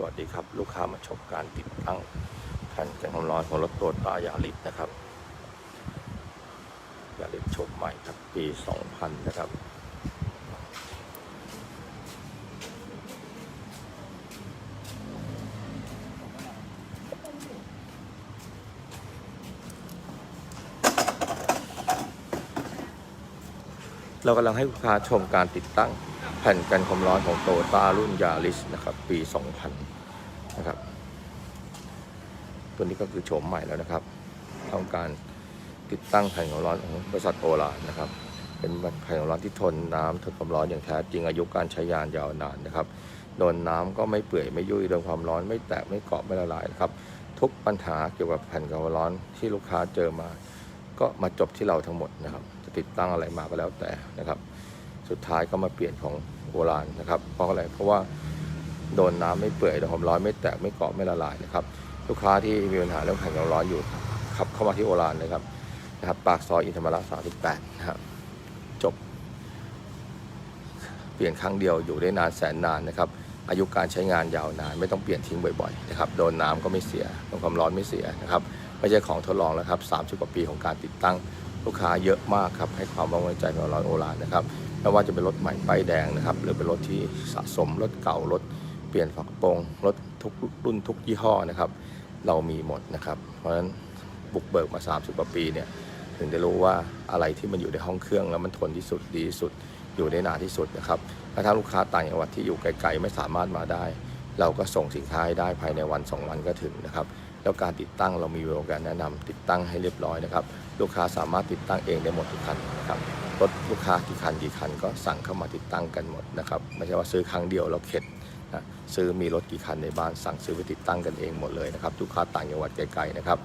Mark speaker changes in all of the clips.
Speaker 1: สวัสดีครับ ลูกค้ามาชมการติดตั้งแผ่นกันความร้อนของรถโตตายาริสนะครับยาริสชมใหม่ครับปี 2000 นะครับเรากำลังให้ลูกค้าชมการติดตั้ง แผ่นกันความร้อนของโตต้ารุ่นยาริสนะครับ ปี 2000 นะครับ ตัวนี้ก็คือโฉมใหม่แล้วนะครับต้องการติดตั้งแผ่นความร้อนของบริษัทโอลานนะครับ เป็นแผ่นความร้อนที่ทนน้ำทนความร้อนอย่างแท้จริงอายุการใช้งานยาวนานนะครับโดนน้ำก็ไม่เปื่อยไม่ยุ่ยโดนความร้อนไม่แตกไม่เกาะไม่ละลายนะครับ ทุกปัญหาเกี่ยวกับแผ่นความร้อนที่ลูกค้าเจอมา ก็มาจบที่เราทั้งหมดนะครับ จะติดตั้งอะไรมาก็แล้วแต่นะครับ สุดท้ายก็มาเปลี่ยนของโบราณนะครับ เพราะอะไรเพราะว่าโดนน้ำไม่เปื่อยโดนความร้อนไม่แตกไม่เกาะไม่ละลายนะครับ ลูกค้าที่มีปัญหาเรื่องแผ่นความร้อนอยู่ขับเข้ามาที่โอรานเลยครับนะครับ ปากซอยอินธรรมระ38นะครับจบ เปลี่ยนครั้งเดียวอยู่ได้นานแสนนานนะครับ อายุการใช้งานยาวนาน ไม่ต้องเปลี่ยนทิ้งบ่อยๆนะครับโดนน้ำก็ไม่เสียโดนความร้อนไม่เสียนะครับไม่ใช่ของทดลองแล้วครับ30กว่าปีของการติดตั้ง ลูกค้าเยอะมากครับให้ความไว้วางใจกับเราโอรานนะครับไม่ว่าจะเป็นรถใหม่ป้ายแดงนะครับหรือเป็นรถที่สะสมรถเก่ารถเปลี่ยนฝากระโปรงรถทุกรุ่นทุกยี่ห้อนะครับเรามีหมดนะครับเพราะฉะนั้นบุกเบิกมา 30กว่าปีเนี่ยถึงได้รู้ว่าอะไรที่มันอยู่ในห้องเครื่องแล้วมันทนที่สุดดีที่สุดอยู่ได้นานที่สุดนะครับและถ้าลูกค้าต่างจังหวัดที่อยู่ไกลๆไม่สามารถมาได้ เราก็ส่งสินค้าให้ได้ภายในวัน 2 วันก็ถึงนะครับ แล้วการติดตั้งเรามีวิธีการแนะนำติดตั้งให้เรียบร้อยนะครับ ลูกค้าสามารถติดตั้งเองได้หมดทุกคันนะครับรถลูกค้ากี่คันกี่คันก็สั่งเข้ามาติดตั้งกันหมดนะครับไม่ใช่ว่าซื้อครั้งเดียวเราเข็ดนะซื้อมีรถกี่คันในบ้านสั่งซื้อไปติดตั้งกันเองหมดเลยนะครับลูกค้าต่างจังหวัดไกลๆนะครับ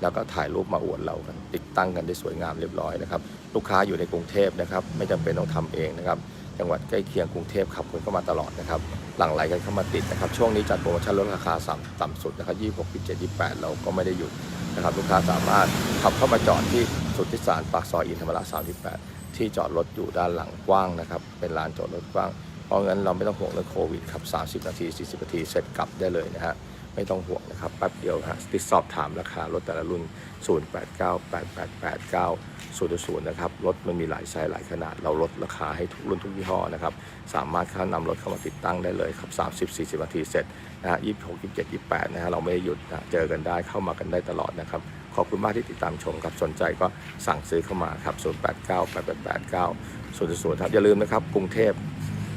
Speaker 1: แล้วก็ถ่ายรูปมาอวดเรากันติดตั้งกันได้สวยงามเรียบร้อยนะครับลูกค้าอยู่ในกรุงเทพนะครับไม่จำเป็นต้องทำเองนะครับ จังหวัดใกล้เคียงกรุงเทพขับคนเข้ามาตลอดนะครับหลั่งไหลกันเข้ามาติดนะครับช่วงนี้จัดโปรโมชั่นลดราคาต่ำต่ำสุดนะครับ26 27 28 เราก็ไม่ได้หยุดนะครับลูกค้าสามารถขับเข้ามาจอดที่สุทธิสารปากซอยอินธรรมระ38 ที่จอดรถอยู่ด้านหลังกว้างนะครับเป็นลานจอดรถกว้างเพราะงั้นเราไม่ต้องห่วงเรื่องโควิดครับ30 นาที 40 นาทีเสร็จกลับได้เลยนะฮะ ไม่ต้องห่วงนะครับแป๊บเดียวฮะติดสอบถามราคารถแต่ละรุ่น 0898889000 นะครับรถมันมีหลายไซส์หลายขนาด เราลดราคาให้ทุกรุ่นทุกยี่ห้อนะครับ สามารถเขานำรถเข้ามาติดตั้งได้เลยครับ 30 40นาทีเสร็จนะฮะ26 27 28 นะฮะเราไม่ได้หยุดนะเจอกันได้เข้ามากันได้ตลอดนะครับ ขอบคุณมากที่ติดตามชมครับสนใจก็สั่งซื้อเข้ามาครับ 0898889000 ครับอย่าลืมนะครับกรุงเทพ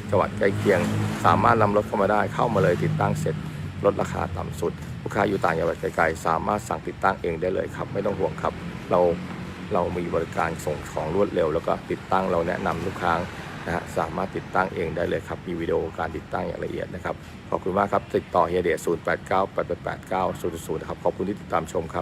Speaker 1: จังหวัดใกล้เคียง สามารถนำรถเข้ามาได้เข้ามาเลยติดตั้งเสร็จ ลดราคาต่ำสุด ลูกค้าอยู่ต่างจังหวัดไกลๆ สามารถสั่งติดตั้งเองได้เลยครับ ไม่ต้องห่วงครับ เราเรามีบริการส่งของรวดเร็ว แล้วก็ติดตั้งเราแนะนำลูกค้านะฮะสามารถติดตั้งเองได้เลยครับ มีวิดีโอการติดตั้งอย่างละเอียดนะครับ ขอบคุณมากครับ ติดต่อเฮียเดีย0 8 9 8 8 8 9 0 0นะครับ ขอบคุณที่ติดตามชมครับ